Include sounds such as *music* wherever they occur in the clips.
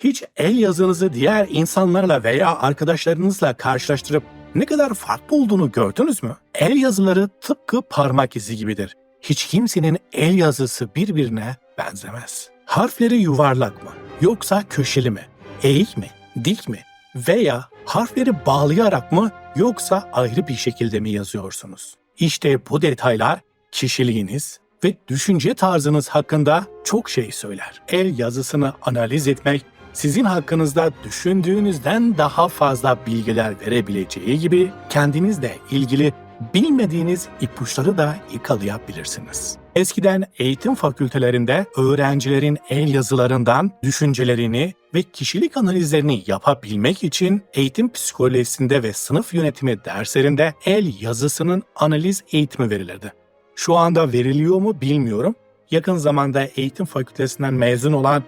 Hiç el yazınızı diğer insanlarla veya arkadaşlarınızla karşılaştırıp ne kadar farklı olduğunu gördünüz mü? El yazıları tıpkı parmak izi gibidir. Hiç kimsenin el yazısı birbirine benzemez. Harfleri yuvarlak mı? Yoksa köşeli mi? Eğik mi? Dik mi? Veya harfleri bağlayarak mı yoksa ayrı bir şekilde mi yazıyorsunuz? İşte bu detaylar kişiliğiniz ve düşünce tarzınız hakkında çok şey söyler. El yazısını analiz etmek sizin hakkınızda düşündüğünüzden daha fazla bilgiler verebileceği gibi kendinizle ilgili bilmediğiniz ipuçları da yakalayabilirsiniz. Eskiden eğitim fakültelerinde öğrencilerin el yazılarından düşüncelerini ve kişilik analizlerini yapabilmek için eğitim psikolojisinde ve sınıf yönetimi derslerinde el yazısının analiz eğitimi verilirdi. Şu anda veriliyor mu bilmiyorum. Yakın zamanda eğitim fakültesinden mezun olan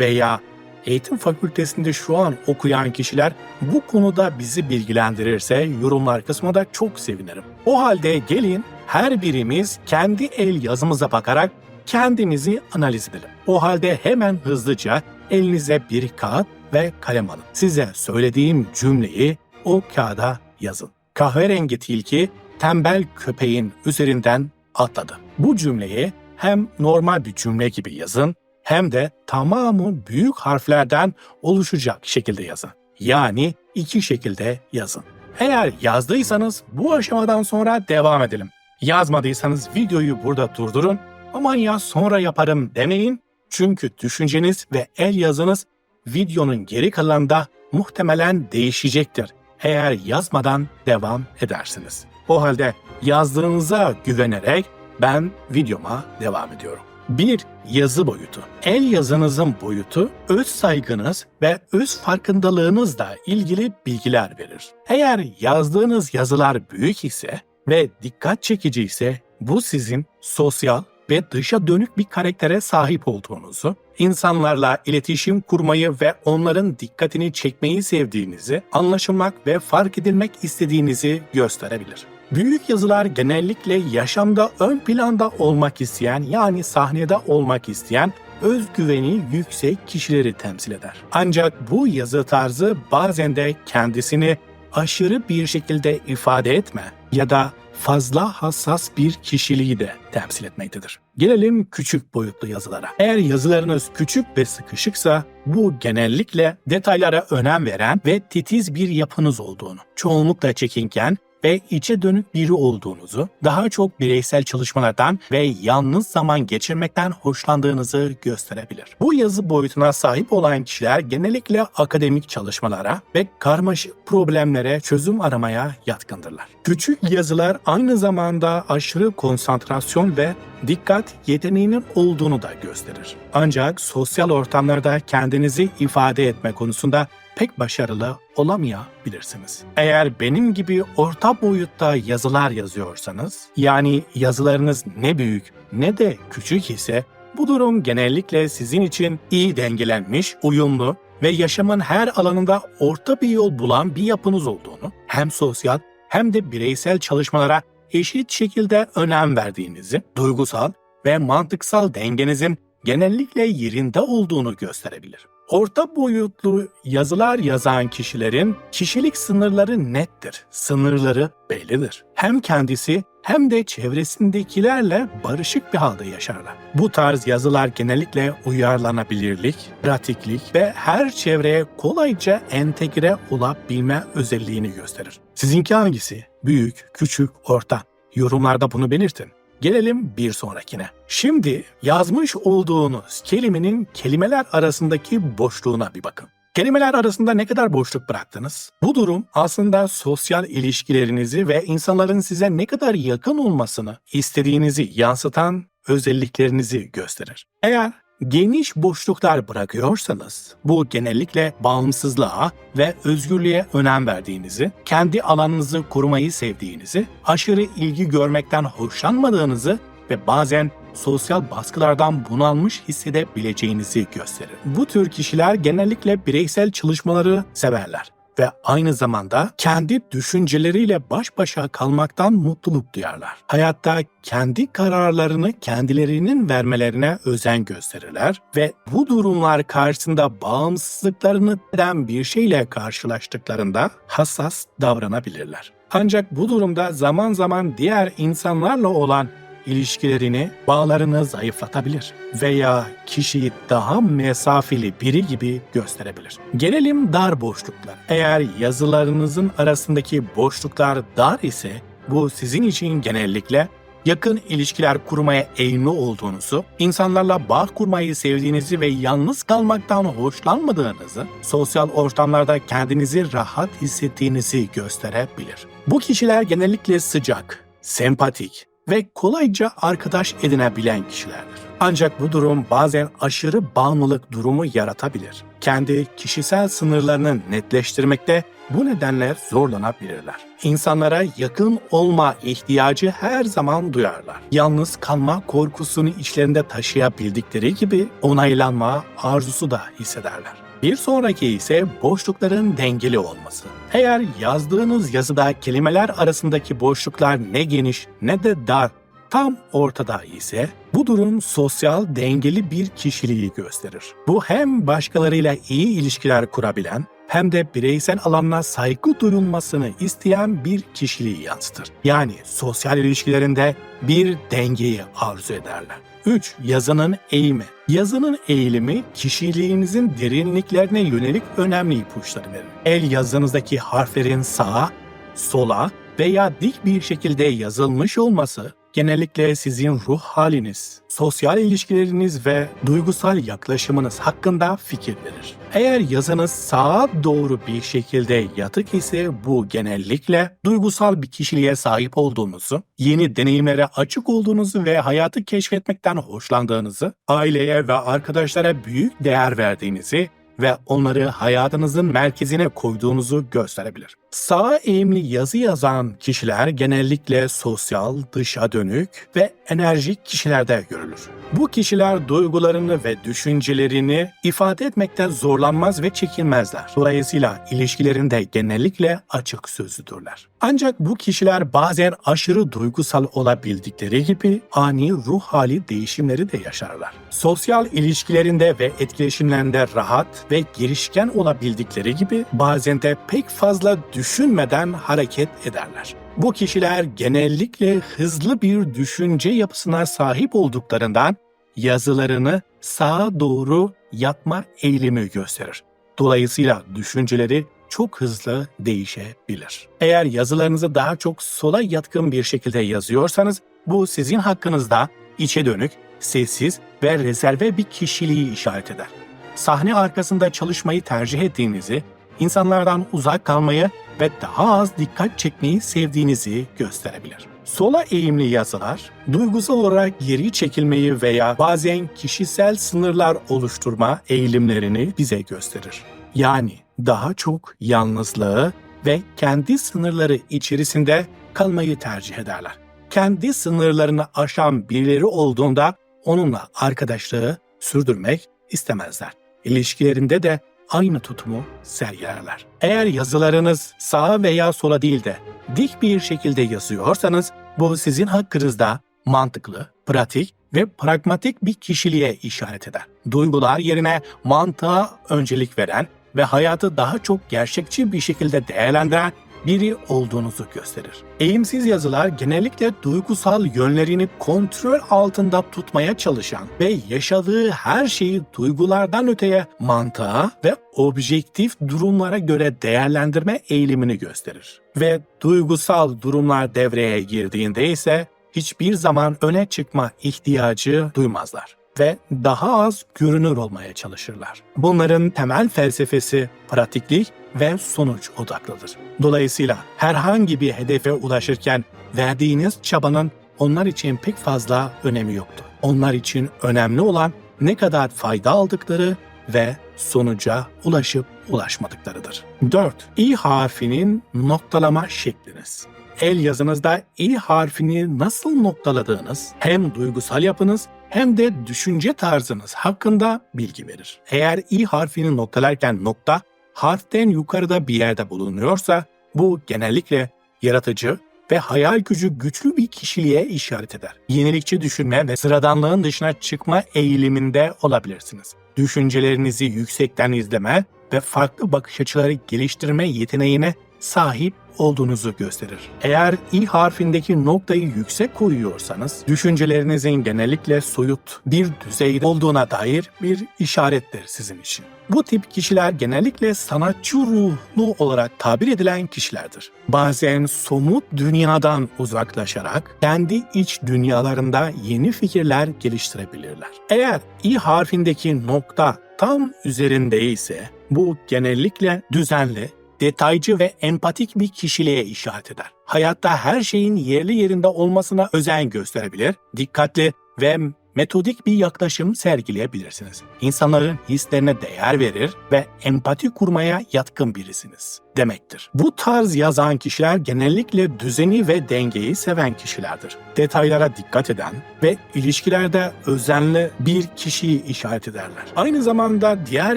veya eğitim fakültesinde şu an okuyan kişiler bu konuda bizi bilgilendirirse yorumlar kısmına da çok sevinirim. O halde gelin her birimiz kendi el yazımıza bakarak kendimizi analiz edelim. O halde hemen hızlıca elinize bir kağıt ve kalem alın. Size söylediğim cümleyi o kağıda yazın. Kahverengi tilki tembel köpeğin üzerinden atladı. Bu cümleyi hem normal bir cümle gibi yazın hem de tamamı büyük harflerden oluşacak şekilde yazın. Yani iki şekilde yazın. Eğer yazdıysanız bu aşamadan sonra devam edelim. Yazmadıysanız videoyu burada durdurun. Aman ya sonra yaparım demeyin. Çünkü düşünceniz ve el yazınız videonun geri kalanında muhtemelen değişecektir. Eğer yazmadan devam edersiniz. O halde yazdığınıza güvenerek ben videoma devam ediyorum. 1. Yazı boyutu. El yazınızın boyutu, öz saygınız ve öz farkındalığınızla ilgili bilgiler verir. Eğer yazdığınız yazılar büyük ise ve dikkat çekici ise bu sizin sosyal ve dışa dönük bir karaktere sahip olduğunuzu, insanlarla iletişim kurmayı ve onların dikkatini çekmeyi sevdiğinizi, anlaşılmak ve fark edilmek istediğinizi gösterebilir. Büyük yazılar genellikle yaşamda ön planda olmak isteyen yani sahnede olmak isteyen özgüveni yüksek kişileri temsil eder. Ancak bu yazı tarzı bazen de kendisini aşırı bir şekilde ifade etme ya da fazla hassas bir kişiliği de temsil etmektedir. Gelelim küçük boyutlu yazılara. Eğer yazılarınız küçük ve sıkışıksa bu genellikle detaylara önem veren ve titiz bir yapınız olduğunu, çoğunlukla çekinken ve içe dönük biri olduğunuzu, daha çok bireysel çalışmalardan ve yalnız zaman geçirmekten hoşlandığınızı gösterebilir. Bu yazı boyutuna sahip olan kişiler genellikle akademik çalışmalara ve karmaşık problemlere çözüm aramaya yatkındırlar. Küçük *laughs* yazılar aynı zamanda aşırı konsantrasyon ve dikkat yeteneğinin olduğunu da gösterir. Ancak sosyal ortamlarda kendinizi ifade etme konusunda pek başarılı olamayabilirsiniz. Eğer benim gibi orta boyutta yazılar yazıyorsanız, yani yazılarınız ne büyük ne de küçük ise bu durum genellikle sizin için iyi dengelenmiş, uyumlu ve yaşamın her alanında orta bir yol bulan bir yapınız olduğunu, hem sosyal hem de bireysel çalışmalara eşit şekilde önem verdiğinizi, duygusal ve mantıksal dengenizin genellikle yerinde olduğunu gösterebilir. Orta boyutlu yazılar yazan kişilerin kişilik sınırları nettir. Sınırları bellidir. Hem kendisi hem de çevresindekilerle barışık bir halde yaşarlar. Bu tarz yazılar genellikle uyarlanabilirlik, pratiklik ve her çevreye kolayca entegre olabilme özelliğini gösterir. Sizinki hangisi? Büyük, küçük, orta? Yorumlarda bunu belirtin. Gelelim bir sonrakine. Şimdi yazmış olduğunuz kelimenin kelimeler arasındaki boşluğuna bir bakın. Kelimeler arasında ne kadar boşluk bıraktınız? Bu durum aslında sosyal ilişkilerinizi ve insanların size ne kadar yakın olmasını istediğinizi yansıtan özelliklerinizi gösterir. Eğer geniş boşluklar bırakıyorsanız bu genellikle bağımsızlığa ve özgürlüğe önem verdiğinizi, kendi alanınızı korumayı sevdiğinizi, aşırı ilgi görmekten hoşlanmadığınızı ve bazen sosyal baskılardan bunalmış hissedebileceğinizi gösterir. Bu tür kişiler genellikle bireysel çalışmaları severler. Ve aynı zamanda kendi düşünceleriyle baş başa kalmaktan mutluluk duyarlar. Hayatta kendi kararlarını kendilerinin vermelerine özen gösterirler ve bu durumlar karşısında bağımsızlıklarını eden bir şeyle karşılaştıklarında hassas davranabilirler. Ancak bu durumda zaman zaman diğer insanlarla olan ilişkilerini, bağlarını zayıflatabilir veya kişiyi daha mesafeli biri gibi gösterebilir. Gelelim dar boşluklar. Eğer yazılarınızın arasındaki boşluklar dar ise bu sizin için genellikle yakın ilişkiler kurmaya eğilimli olduğunuzu, insanlarla bağ kurmayı sevdiğinizi ve yalnız kalmaktan hoşlanmadığınızı, sosyal ortamlarda kendinizi rahat hissettiğinizi gösterebilir. Bu kişiler genellikle sıcak, sempatik, ve kolayca arkadaş edinebilen kişilerdir. Ancak bu durum bazen aşırı bağımlılık durumu yaratabilir. Kendi kişisel sınırlarını netleştirmekte bu nedenle zorlanabilirler. İnsanlara yakın olma ihtiyacı her zaman duyarlar. Yalnız kalma korkusunu içlerinde taşıyabildikleri gibi onaylanma arzusu da hissederler. Bir sonraki ise boşlukların dengeli olması. Eğer yazdığınız yazıda kelimeler arasındaki boşluklar ne geniş ne de dar, tam ortada ise bu durum sosyal dengeli bir kişiliği gösterir. Bu hem başkalarıyla iyi ilişkiler kurabilen hem de bireysel alanına saygı duyulmasını isteyen bir kişiliği yansıtır. Yani sosyal ilişkilerinde bir dengeyi arzu ederler. 3. Yazının eğimi. Yazının eğilimi kişiliğinizin derinliklerine yönelik önemli ipuçları verir. El yazınızdaki harflerin sağa, sola veya dik bir şekilde yazılmış olması genellikle sizin ruh haliniz, sosyal ilişkileriniz ve duygusal yaklaşımınız hakkında fikir verir. Eğer yazınız sağa doğru bir şekilde yatık ise bu genellikle duygusal bir kişiliğe sahip olduğunuzu, yeni deneyimlere açık olduğunuzu ve hayatı keşfetmekten hoşlandığınızı, aileye ve arkadaşlara büyük değer verdiğinizi ve onları hayatınızın merkezine koyduğunuzu gösterebilir. Sağa eğimli yazı yazan kişiler genellikle sosyal, dışa dönük ve enerjik kişilerde görülür. Bu kişiler duygularını ve düşüncelerini ifade etmekte zorlanmaz ve çekinmezler. Dolayısıyla ilişkilerinde genellikle açık sözlüdürler. Ancak bu kişiler bazen aşırı duygusal olabildikleri gibi ani ruh hali değişimleri de yaşarlar. Sosyal ilişkilerinde ve etkileşimlerinde rahat ve girişken olabildikleri gibi bazen de pek fazla düşünmeden hareket ederler. Bu kişiler genellikle hızlı bir düşünce yapısına sahip olduklarından yazılarını sağa doğru yapma eğilimi gösterir. Dolayısıyla düşünceleri çok hızlı değişebilir. Eğer yazılarınızı daha çok sola yatkın bir şekilde yazıyorsanız bu sizin hakkınızda içe dönük, sessiz ve rezerve bir kişiliği işaret eder. Sahne arkasında çalışmayı tercih ettiğinizi, insanlardan uzak kalmayı ve daha az dikkat çekmeyi sevdiğinizi gösterebilir. Sola eğimli yazılar, duygusal olarak geri çekilmeyi veya bazen kişisel sınırlar oluşturma eğilimlerini bize gösterir. Yani daha çok yalnızlığı ve kendi sınırları içerisinde kalmayı tercih ederler. Kendi sınırlarını aşan birileri olduğunda onunla arkadaşlığı sürdürmek istemezler. İlişkilerinde de aynı tutumu sergilerler. Eğer yazılarınız sağa veya sola değil de dik bir şekilde yazıyorsanız bu sizin hakkınızda mantıklı, pratik ve pragmatik bir kişiliğe işaret eder. Duygular yerine mantığa öncelik veren ve hayatı daha çok gerçekçi bir şekilde değerlendiren biri olduğunuzu gösterir. Eğimsiz yazılar genellikle duygusal yönlerini kontrol altında tutmaya çalışan ve yaşadığı her şeyi duygulardan öteye mantığa ve objektif durumlara göre değerlendirme eğilimini gösterir. Ve duygusal durumlar devreye girdiğinde ise hiçbir zaman öne çıkma ihtiyacı duymazlar ve daha az görünür olmaya çalışırlar. Bunların temel felsefesi pratiklik ve sonuç odaklıdır. Dolayısıyla herhangi bir hedefe ulaşırken verdiğiniz çabanın onlar için pek fazla önemi yoktur. Onlar için önemli olan ne kadar fayda aldıkları ve sonuca ulaşıp ulaşmadıklarıdır. 4. İ harfinin noktalama şekliniz. El yazınızda İ harfini nasıl noktaladığınız hem duygusal yapınız hem de düşünce tarzınız hakkında bilgi verir. Eğer İ harfini noktalarken nokta harften yukarıda bir yerde bulunuyorsa bu genellikle yaratıcı ve hayal gücü güçlü bir kişiliğe işaret eder. Yenilikçi düşünme ve sıradanlığın dışına çıkma eğiliminde olabilirsiniz. Düşüncelerinizi yüksekten izleme ve farklı bakış açıları geliştirme yeteneğine sahip olduğunuzu gösterir. Eğer i harfindeki noktayı yüksek koyuyorsanız düşüncelerinizin genellikle soyut bir düzeyde olduğuna dair bir işarettir sizin için. Bu tip kişiler genellikle sanatçı ruhlu olarak tabir edilen kişilerdir. Bazen somut dünyadan uzaklaşarak kendi iç dünyalarında yeni fikirler geliştirebilirler. Eğer i harfindeki nokta tam üzerindeyse bu genellikle düzenli, detaycı ve empatik bir kişiliğe işaret eder. Hayatta her şeyin yerli yerinde olmasına özen gösterebilir, dikkatli ve metodik bir yaklaşım sergileyebilirsiniz. İnsanların hislerine değer verir ve empati kurmaya yatkın birisiniz demektir. Bu tarz yazan kişiler genellikle düzeni ve dengeyi seven kişilerdir. Detaylara dikkat eden ve ilişkilerde özenli bir kişiyi işaret ederler. Aynı zamanda diğer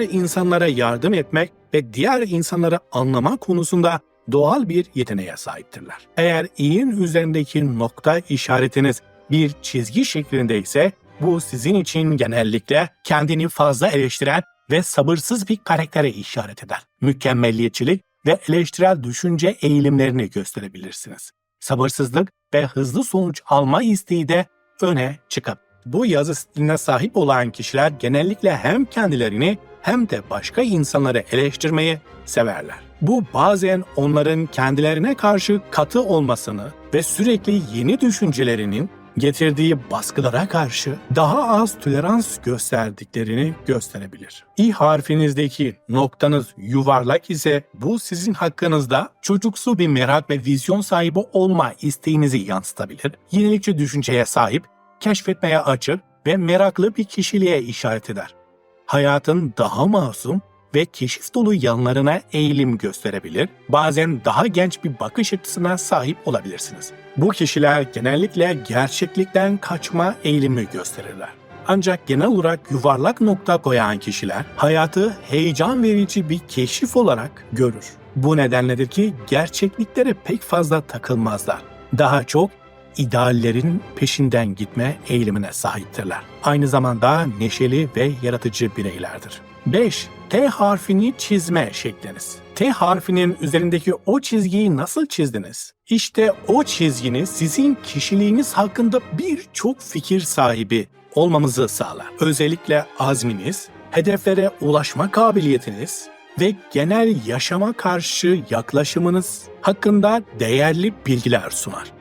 insanlara yardım etmek ve diğer insanları anlama konusunda doğal bir yeteneğe sahiptirler. Eğer i'nin üzerindeki nokta işaretiniz bir çizgi şeklinde ise bu sizin için genellikle kendini fazla eleştiren ve sabırsız bir karaktere işaret eder. Mükemmelliyetçilik ve eleştirel düşünce eğilimlerini gösterebilirsiniz. Sabırsızlık ve hızlı sonuç alma isteği de öne çıkıp bu yazı stiline sahip olan kişiler genellikle hem kendilerini hem de başka insanları eleştirmeyi severler. Bu bazen onların kendilerine karşı katı olmasını ve sürekli yeni düşüncelerinin getirdiği baskılara karşı daha az tolerans gösterdiklerini gösterebilir. İ harfinizdeki noktanız yuvarlak ise bu sizin hakkınızda çocuksu bir merak ve vizyon sahibi olma isteğinizi yansıtabilir. Yenilikçi düşünceye sahip, keşfetmeye açık ve meraklı bir kişiliğe işaret eder. Hayatın daha masum ve keşif dolu yanlarına eğilim gösterebilir, bazen daha genç bir bakış açısına sahip olabilirsiniz. Bu kişiler genellikle gerçeklikten kaçma eğilimi gösterirler. Ancak genel olarak yuvarlak nokta koyan kişiler hayatı heyecan verici bir keşif olarak görür. Bu nedenledir ki gerçekliklere pek fazla takılmazlar. Daha çok ideallerin peşinden gitme eğilimine sahiptirler. Aynı zamanda neşeli ve yaratıcı bireylerdir. 5. T harfini çizme şekliniz. T harfinin üzerindeki o çizgiyi nasıl çizdiniz? İşte o çizginiz sizin kişiliğiniz hakkında birçok fikir sahibi olmamızı sağlar. Özellikle azminiz, hedeflere ulaşma kabiliyetiniz ve genel yaşama karşı yaklaşımınız hakkında değerli bilgiler sunar.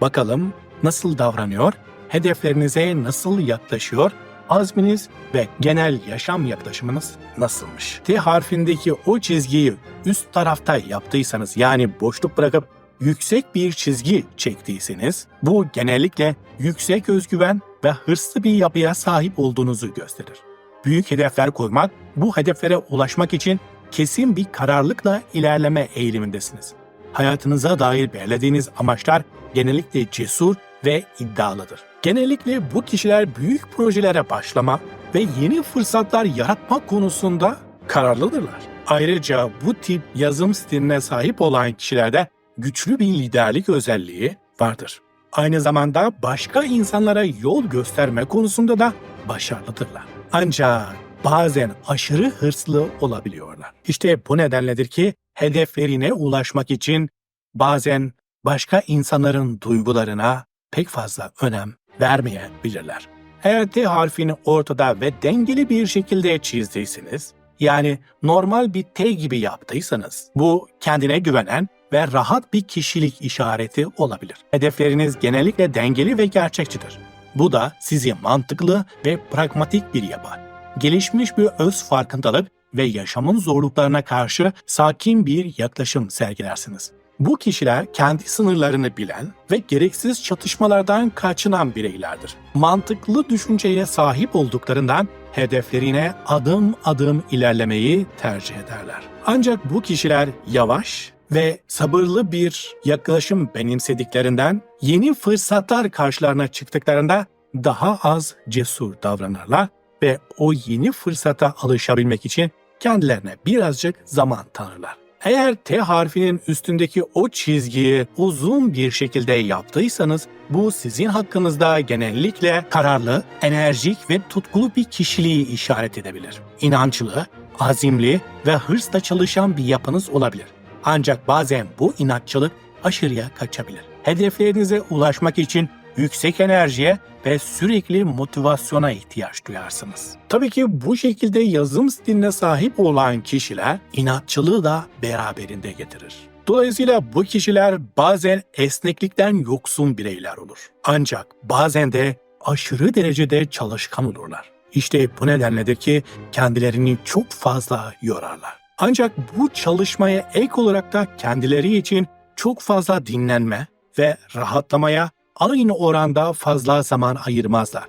Bakalım nasıl davranıyor, hedeflerinize nasıl yaklaşıyor azminiz ve genel yaşam yaklaşımınız nasılmış? T harfindeki o çizgiyi üst tarafta yaptıysanız yani boşluk bırakıp yüksek bir çizgi çektiyseniz bu genellikle yüksek özgüven ve hırslı bir yapıya sahip olduğunuzu gösterir. Büyük hedefler koymak, bu hedeflere ulaşmak için kesin bir kararlılıkla ilerleme eğilimindesiniz. Hayatınıza dair belirlediğiniz amaçlar genellikle cesur ve iddialıdır. Genellikle bu kişiler büyük projelere başlama ve yeni fırsatlar yaratma konusunda kararlıdırlar. Ayrıca bu tip yazım stiline sahip olan kişilerde güçlü bir liderlik özelliği vardır. Aynı zamanda başka insanlara yol gösterme konusunda da başarılıdırlar. Ancak bazen aşırı hırslı olabiliyorlar. İşte bu nedenledir ki hedeflerine ulaşmak için bazen başka insanların duygularına pek fazla önem vermeyebilirler. Eğer T harfini ortada ve dengeli bir şekilde çizdiyseniz, yani normal bir T gibi yaptıysanız, bu kendine güvenen ve rahat bir kişilik işareti olabilir. Hedefleriniz genellikle dengeli ve gerçekçidir. Bu da sizi mantıklı ve pragmatik bir yapar. Gelişmiş bir öz farkındalık ve yaşamın zorluklarına karşı sakin bir yaklaşım sergilersiniz. Bu kişiler kendi sınırlarını bilen ve gereksiz çatışmalardan kaçınan bireylerdir. Mantıklı düşünceye sahip olduklarından hedeflerine adım adım ilerlemeyi tercih ederler. Ancak bu kişiler yavaş ve sabırlı bir yaklaşım benimsediklerinden yeni fırsatlar karşılarına çıktıklarında daha az cesur davranırlar ve o yeni fırsata alışabilmek için kendilerine birazcık zaman tanırlar. Eğer T harfinin üstündeki o çizgiyi uzun bir şekilde yaptıysanız bu sizin hakkınızda genellikle kararlı, enerjik ve tutkulu bir kişiliği işaret edebilir. İnançlı, azimli ve hırsla çalışan bir yapınız olabilir. Ancak bazen bu inatçılık aşırıya kaçabilir. Hedeflerinize ulaşmak için yüksek enerjiye ve sürekli motivasyona ihtiyaç duyarsınız. Tabii ki bu şekilde yazım stiline sahip olan kişiler inatçılığı da beraberinde getirir. Dolayısıyla bu kişiler bazen esneklikten yoksun bireyler olur. Ancak bazen de aşırı derecede çalışkan olurlar. İşte bu nedenledir ki kendilerini çok fazla yorarlar. Ancak bu çalışmaya ek olarak da kendileri için çok fazla dinlenme ve rahatlamaya aynı oranda fazla zaman ayırmazlar.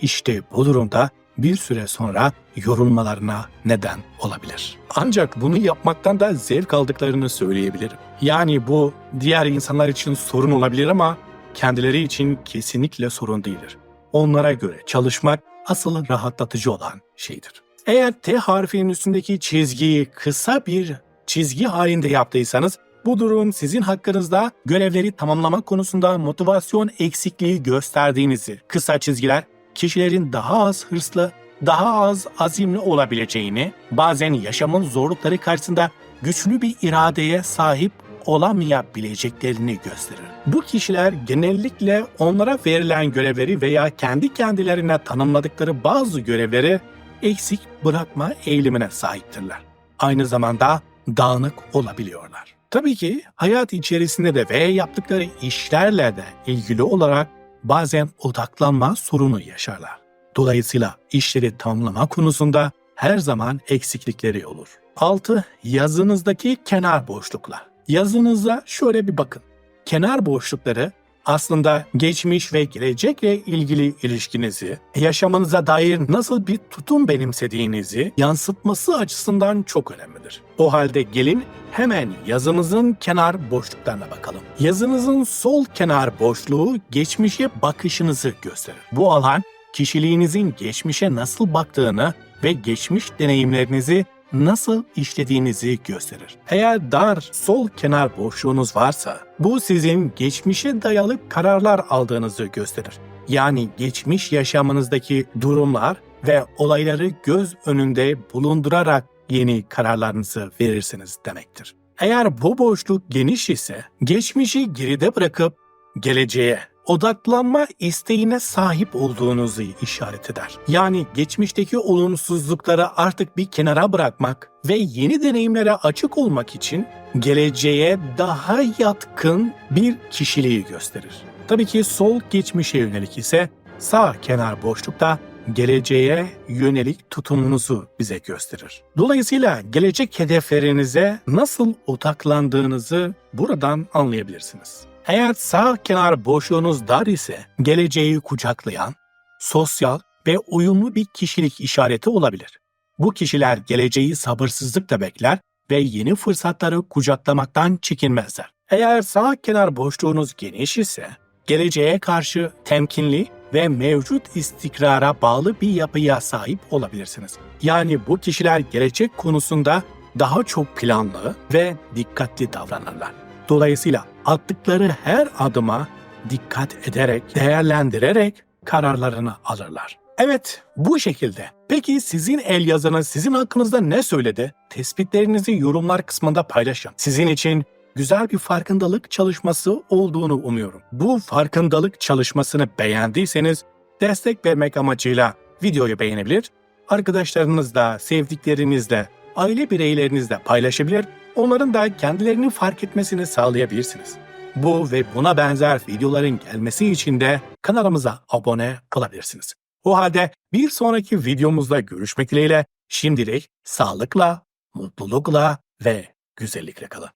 İşte bu durumda bir süre sonra yorulmalarına neden olabilir. Ancak bunu yapmaktan da zevk aldıklarını söyleyebilirim. Yani bu diğer insanlar için sorun olabilir ama kendileri için kesinlikle sorun değildir. Onlara göre çalışmak asıl rahatlatıcı olan şeydir. Eğer T harfinin üstündeki çizgiyi kısa bir çizgi halinde yaptıysanız bu durum sizin hakkınızda görevleri tamamlama konusunda motivasyon eksikliği gösterdiğinizi, kısa çizgiler kişilerin daha az hırslı, daha az azimli olabileceğini, bazen yaşamın zorlukları karşısında güçlü bir iradeye sahip olamayabileceklerini gösterir. Bu kişiler genellikle onlara verilen görevleri veya kendi kendilerine tanımladıkları bazı görevleri eksik bırakma eğilimine sahiptirler. Aynı zamanda dağınık olabiliyorlar. Tabii ki hayat içerisinde de ve yaptıkları işlerle de ilgili olarak bazen odaklanma sorunu yaşarlar. Dolayısıyla işleri tamamlama konusunda her zaman eksiklikleri olur. 6. Yazınızdaki kenar boşluklar. Yazınıza şöyle bir bakın. Kenar boşlukları aslında geçmiş ve gelecekle ilgili ilişkinizi, yaşamınıza dair nasıl bir tutum benimsediğinizi yansıtması açısından çok önemlidir. O halde gelin hemen yazınızın kenar boşluklarına bakalım. Yazınızın sol kenar boşluğu geçmişe bakışınızı gösterir. Bu alan kişiliğinizin geçmişe nasıl baktığını ve geçmiş deneyimlerinizi nasıl işlediğinizi gösterir. Eğer dar sol kenar boşluğunuz varsa bu sizin geçmişe dayalı kararlar aldığınızı gösterir. Yani geçmiş yaşamınızdaki durumlar ve olayları göz önünde bulundurarak yeni kararlarınızı verirsiniz demektir. Eğer bu boşluk geniş ise geçmişi geride bırakıp geleceğe odaklanma isteğine sahip olduğunuzu işaret eder. Yani geçmişteki olumsuzlukları artık bir kenara bırakmak ve yeni deneyimlere açık olmak için geleceğe daha yatkın bir kişiliği gösterir. Tabii ki sol geçmişe yönelik ise sağ kenar boşlukta geleceğe yönelik tutumunuzu bize gösterir. Dolayısıyla gelecek hedeflerinize nasıl odaklandığınızı buradan anlayabilirsiniz. Eğer sağ kenar boşluğunuz dar ise geleceği kucaklayan, sosyal ve uyumlu bir kişilik işareti olabilir. Bu kişiler geleceği sabırsızlıkla bekler ve yeni fırsatları kucaklamaktan çekinmezler. Eğer sağ kenar boşluğunuz geniş ise geleceğe karşı temkinli ve mevcut istikrara bağlı bir yapıya sahip olabilirsiniz. Yani bu kişiler gelecek konusunda daha çok planlı ve dikkatli davranırlar. Dolayısıyla attıkları her adıma dikkat ederek, değerlendirerek kararlarını alırlar. Evet, bu şekilde. Peki sizin el yazınız sizin hakkınızda ne söyledi? Tespitlerinizi yorumlar kısmında paylaşın. Sizin için güzel bir farkındalık çalışması olduğunu umuyorum. Bu farkındalık çalışmasını beğendiyseniz destek vermek amacıyla videoyu beğenebilir, arkadaşlarınızla, sevdiklerinizle, aile bireylerinizle paylaşabilir, onların da kendilerini fark etmesini sağlayabilirsiniz. Bu ve buna benzer videoların gelmesi için de kanalımıza abone olabilirsiniz. O halde bir sonraki videomuzda görüşmek dileğiyle şimdilik sağlıkla, mutlulukla ve güzellikle kalın.